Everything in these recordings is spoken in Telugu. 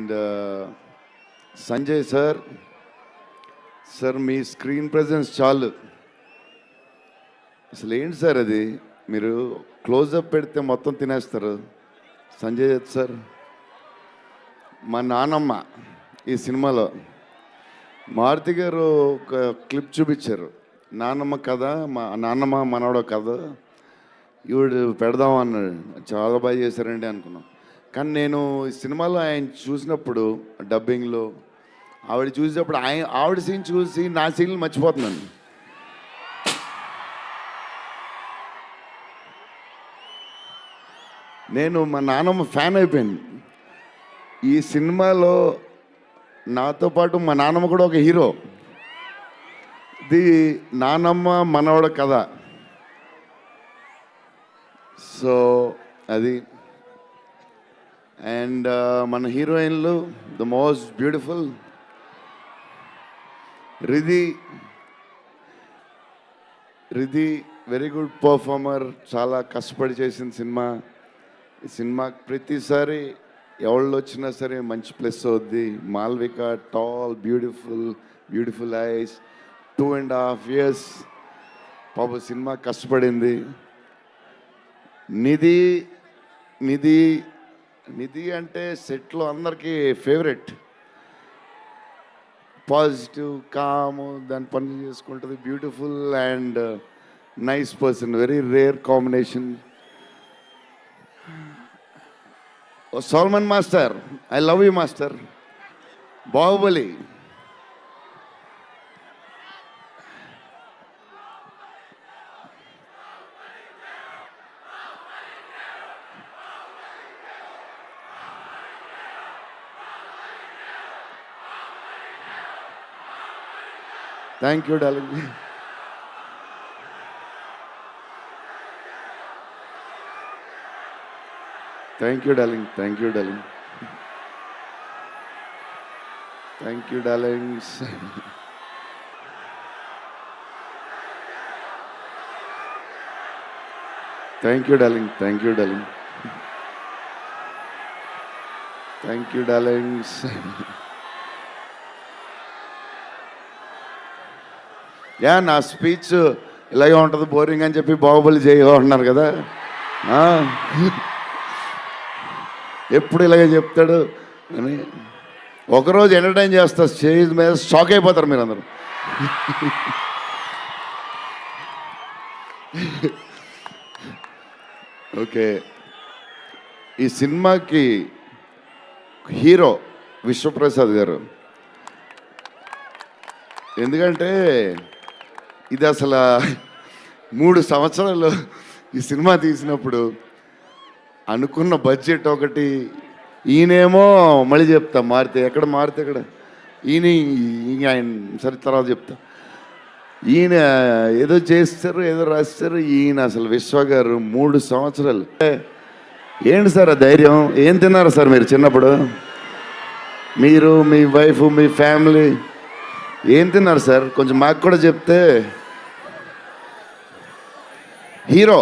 అండ్ సంజయ్ సార్ సార్ మీ స్క్రీన్ ప్రెజెన్స్ చాలు. అసలు ఏంటి సార్ అది? మీరు క్లోజప్ పెడితే మొత్తం తినేస్తారు. సంజయ్ దత్ సార్ మా నానమ్మ ఈ సినిమాలో మారుతి గారు ఒక క్లిప్ చూపించారు. నాన్నమ్మ కథ మా నాన్నమ్మ మనవడ కథ. ఈవిడు పెడదాం అన్నాడు. చాలా బాగా చేశారండి అనుకున్నాం. కానీ నేను ఈ సినిమాలో ఆయన చూసినప్పుడు డబ్బింగ్లో ఆవిడ చూసినప్పుడు ఆయన ఆవిడ సీన్ చూసి నా సీన్లు మర్చిపోతున్నాను. నేను మా నాన్నమ్మ ఫ్యాన్ అయిపోయింది ఈ సినిమాలో నాతో పాటు మా నాన్నమ్మ కూడా ఒక హీరో ఇది నానమ్మ మనవడ కథ. సో అది అండ్ uh, మన హీరోయిన్లు the most beautiful Riddhi Riddhi very good performer చాలా కష్టపడి చేసిన సినిమా. ఈ సినిమా ప్రతిసారి ఎవళ్ళు వచ్చినా సరే మంచి ప్లస్ అవుద్ది. Malvika tall beautiful beautiful eyes two and half years పాప సినిమా కష్టపడింది. నిధి నిధి నిధి అంటే సెట్లో అందరికీ ఫేవరెట్. పాజిటివ్ కామ్ దాని పని చేసుకుంటుంది beautiful and nice person very rare combination. Solomon master I love you master. Baahubali. Thank you, darling. Thank you, darling. Thank you, darling. Thank you, darlings. Thank you, darling. Thank you, darling. Thank you, darlings. Yeah నా స్పీచ్ ఇలాగే ఉంటుంది బోరింగ్ అని చెప్పి బాహుబలి చేయగా ఉంటున్నారు కదా. ఎప్పుడు ఇలాగే చెప్తాడు? అని. ఒకరోజు ఎంటర్టైన్ చేస్తా స్టేజ్ మీద షాక్ అయిపోతారు మీరు అందరూ ఓకే. ఈ సినిమాకి హీరో విశ్వప్రసాద్ గారు. ఎందుకంటే ఇది అసలు మూడు సంవత్సరాలు ఈ సినిమా తీసినప్పుడు అనుకున్న బడ్జెట్ ఒకటి ఈయనేమో మళ్ళీ చెప్తా మారితే ఎక్కడ మారితే ఎక్కడ. ఈయన ఆయన సరే తర్వాత చెప్తా. ఈయన ఏదో చేస్తారు ఏదో రాస్తారు ఈయన అసలు విశ్వ గారు మూడు సంవత్సరాలు. ఏంటి సార్ ఆ ధైర్యం? ఏం తిన్నారు సార్ మీరు చిన్నప్పుడు? మీరు మీ వైఫ్ మీ ఫ్యామిలీ ఏం తిన్నారు సార్? కొంచెం మాకు కూడా చెప్తే హీరో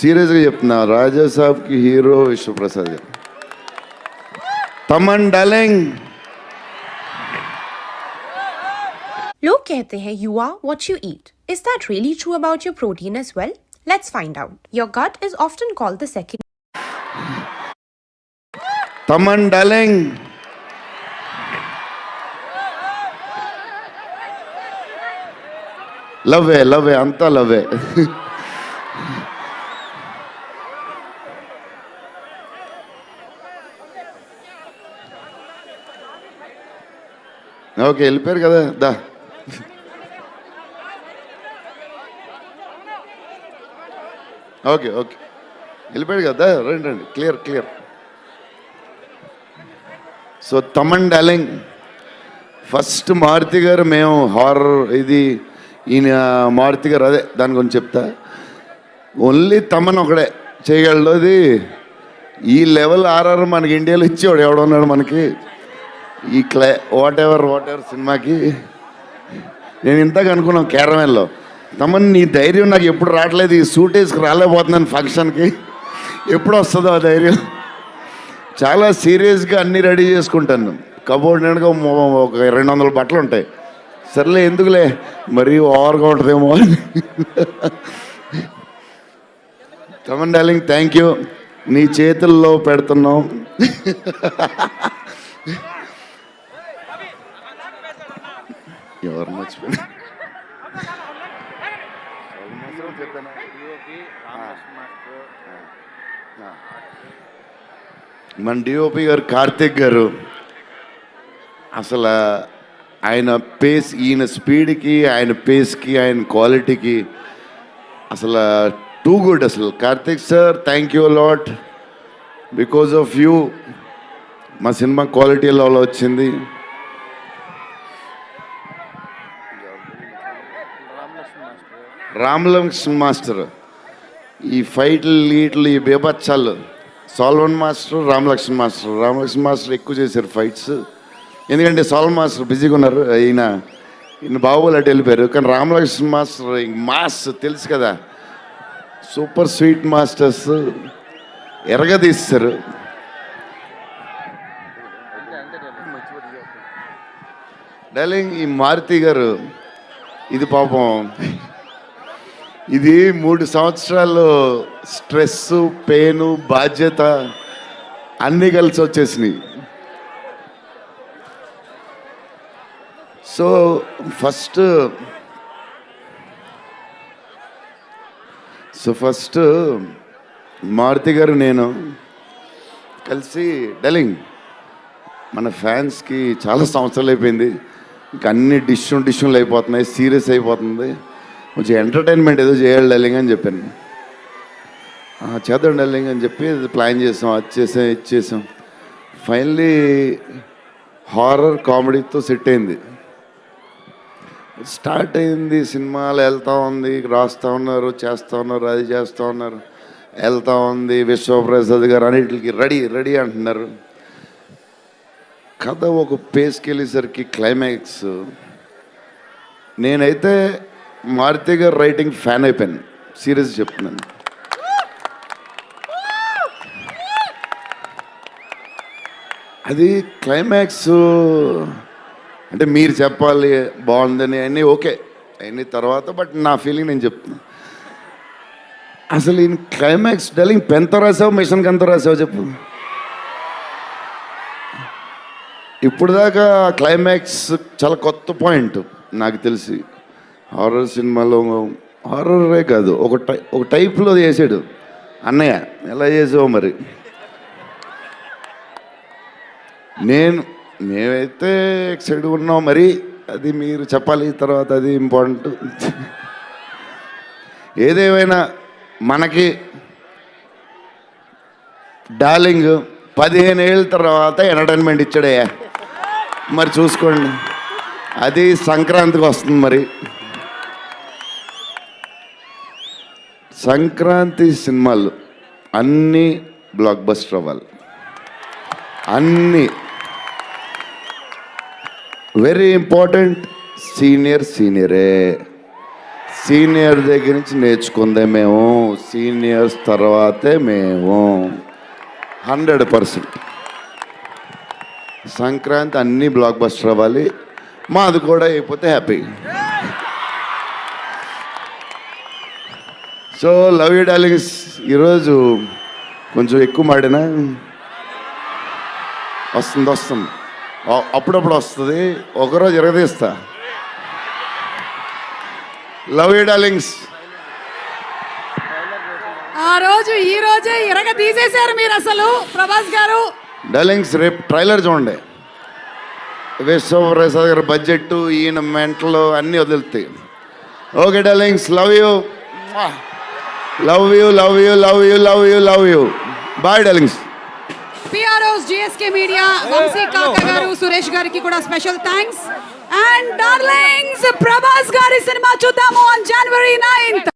సీరియస్గా చెప్తున్నా రాజా సాబ్కి హీరో విశ్వప్రసాద్ గారు తమన్ డాలింగ్ लोग कहते हैं you are what you eat. Is that really true about your protein as well? Let's find out. Your gut is often called the second Thaman darling లవ్వే లవ్వే అంతా లవ్వే ఓకే వెళ్ళిపోయారు కదా దా. Okay okay. వెళ్ళిపోయాడు కదా రండి రండి. Clear clear so Thaman darling first Maruthi garu మేము హారర్ ఇది ఈయన మారుతి గారు అదే దాని గురించి చెప్తా. ఓన్లీ తమన్ ఒకడే చేయగలదు అది. ఈ లెవెల్ ఆర్ఆర్ మనకి ఇండియాలో ఇచ్చేవాడు ఎవడున్నాడు మనకి. ఈ క్లై వాట్ ఎవర్ వాట్ ఎవర్ సినిమాకి. నేను ఇంతగా అనుకున్నాం కేరళలో తమన్ నీ ధైర్యం నాకు ఎప్పుడు రావట్లేదు. ఈ సూట్ వేసుకు రాలేకపోతున్నాను ఫంక్షన్కి. ఎప్పుడు వస్తుందో ఆ ధైర్యం. చాలా సీరియస్గా అన్నీ రెడీ చేసుకుంటాను. కబోర్డ్ నిండుగా ఒక రెండు వందల బట్టలు ఉంటాయి. సర్లే ఎందుకులే? మరీ ఓవర్గా ఉంటుందేమో అని. తమన్ డార్లింగ్ థ్యాంక్ యూ నీ చేతుల్లో పెడుతున్నాం. ఎవరు మర్చిపోయినా మన డిఓపి గారు కార్తిక్ గారు అసలు ఆయన పేస్ ఈయన స్పీడ్కి ఆయన పేస్కి ఆయన క్వాలిటీకి అసలు టూ గుడ్ అసలు. Karthik sir thank you lot because of you మా సినిమా క్వాలిటీ లెవెల్ వచ్చింది? రామలక్ష్మణ్ మాస్టర్. ఈ ఫైట్లు నీట్లు ఈ బేబచ్చాలు Solomon master Ramalakshman master. Ramalakshman master ఎక్కువ చేశారు ఫైట్స్. ఎందుకంటే సాల్వన్ మాస్టర్ బిజీగా ఉన్నారు. ఈయన ఈయన బాహుబలి అటు వెళ్ళిపోయారు. కానీ రామలక్ష్మణ్ మాస్టర్ మాస్ తెలుసు కదా. సూపర్ స్వీట్ మాస్టర్స్ ఎరగదీస్తారు. డార్లింగ్ ఈ మారుతి గారు ఇది పాపం ఇది మూడు సంవత్సరాలు స్ట్రెస్ పెయిన్ బాధ్యత అన్నీ కలిసి వచ్చేసినాయి. So first so first Maruthi garu నేను కలిసి డెలింగ్ మన ఫ్యాన్స్కి చాలా సంవత్సరాలు అయిపోయింది. ఇంకా అన్ని డిష్యూ డిష్యూలు అయిపోతున్నాయి సీరియస్ అయిపోతుంది. కొంచెం ఎంటర్టైన్మెంట్ ఏదో చేయాలి డల్లింగ్ అని చెప్పాను. చేద్దాం డల్లింగ్ అని చెప్పి ప్లాన్ చేసాం అది చేసాం ఇది చేసాం. ఫైనలీ హారర్ కామెడీతో సెట్ అయింది. స్టార్ట్ అయింది సినిమాలు వెళ్తూ ఉంది రాస్తూ ఉన్నారు చేస్తూ ఉన్నారు అది చేస్తూ ఉన్నారు. వెళ్తూ ఉంది విశ్వప్రసాద్ గారు అన్నిటికి రెడీ రెడీ అంటున్నారు. కథ ఒక పేస్కి వెళ్ళేసరికి క్లైమాక్స్ నేనైతే మారుతి గారు రైటింగ్ ఫ్యాన్ అయిపోయాను సీరియస్ చెప్తున్నాను. అది క్లైమాక్స్ అంటే మీరు చెప్పాలి బాగుందని అన్నీ ఓకే. అన్నీ తర్వాత బట్ నా ఫీలింగ్ నేను చెప్తున్నా. అసలు ఈయన క్లైమాక్స్ డెలింగ్ పెంత రాసావు మిషన్కి ఎంత రాసావు చెప్పు. ఇప్పుడు దాకా క్లైమాక్స్ చాలా కొత్త పాయింట్ నాకు తెలిసి. హారర్ సినిమాలో హారరే కాదు. ఒక టై ఒక టైప్లో చేసాడు. అన్నయ్య ఎలా చేసావు మరి? నేను మేమైతే ఎక్సైడ్ ఉన్నాం మరి. అది మీరు చెప్పాలి తర్వాత అది ఇంపార్టెంట్. ఏదేమైనా మనకి డార్లింగ్ పదిహేను ఏళ్ళ తర్వాత ఎంటర్టైన్మెంట్ ఇచ్చాడయ్యా. మరి చూసుకోండి. అది సంక్రాంతికి వస్తుంది మరి. సంక్రాంతి సినిమాలు అన్నీ బ్లాక్ బస్టర్ అవ్వాలి. అన్నీ. వెరీ ఇంపార్టెంట్ సీనియర్ సీనియరే సీనియర్ దగ్గర నుంచి నేర్చుకుందే మేము. సీనియర్స్ తర్వాతే మేము. హండ్రెడ్ పర్సెంట్ సంక్రాంతి అన్ని బ్లాక్ బస్టర్ అవ్వాలి. మాది కూడా అయిపోతే happy so love you darlings ఈరోజు కొంచెం ఎక్కువ మాడినా వస్తుంది వస్తుంది. అప్పుడప్పుడు వస్తుంది. ఒకరోజు ఎరగదీస్తా లవ్ యూ డార్లింగ్స్ ఆ రోజు ఈ రోజే ఇరగ తీసేశారు మీరు అసలు ప్రభాస్ గారు. డార్లింగ్స్ రేపు ట్రైలర్ చూడండి. విశ్వప్రసాద్ గారి బడ్జెట్ ఈయన మెంటలు అన్నీ వదులుతాయి. Okay darlings love you love you love you love you love you love you bye darlings PROs GSK media Vamsi Kaka garu Suresh గారికి కూడా special thanks and darlings Prabhas గారి సినిమా చూద్దాము ఆన్ జనవరి నైన్త్